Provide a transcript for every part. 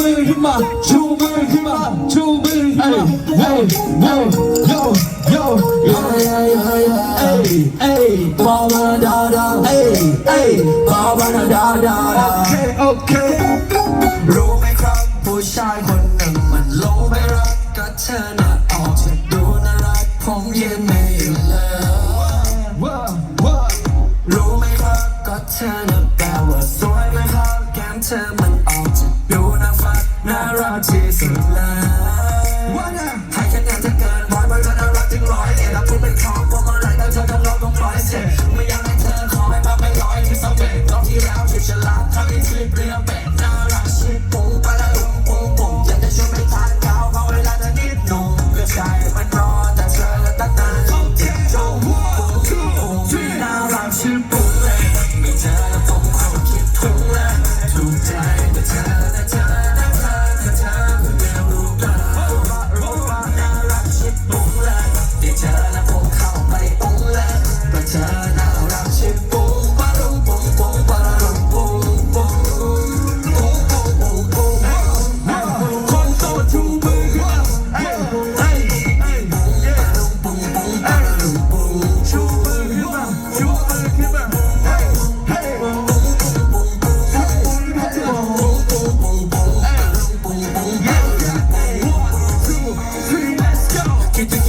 มือาชูนาชูาเฮ้เฮ้ยเฮ้ยเฮ้บาบาดาดาดาดโอเคโอเครู้ไหมครับผู้ชายคนหนึ่งมันลงไปรักกัเธอน่ะออกจะดูน่ารักผมยังไมเลยรู้ไหมครับก็เธอน่ะแปลว่าสวยไหมครับแก้มเธอมัน Now rock chasing light.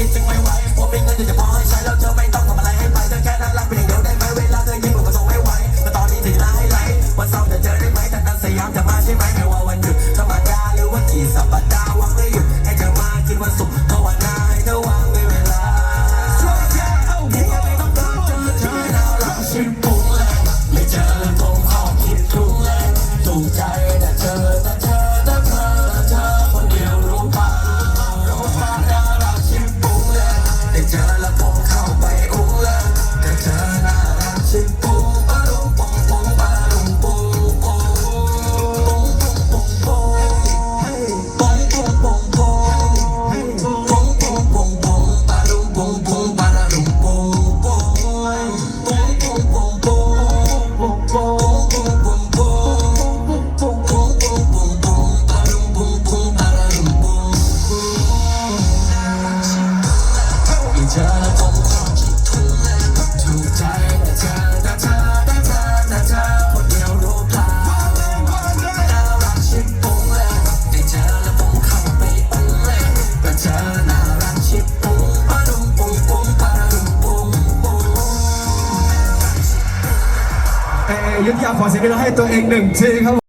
คิดจึงไม่ไหวผมมีเงินจะพอให้ใช้แล้วเธอไม่ต้อง ยุทธยาขอเสียงเราให้ตัวเองหนึ่งทีครับ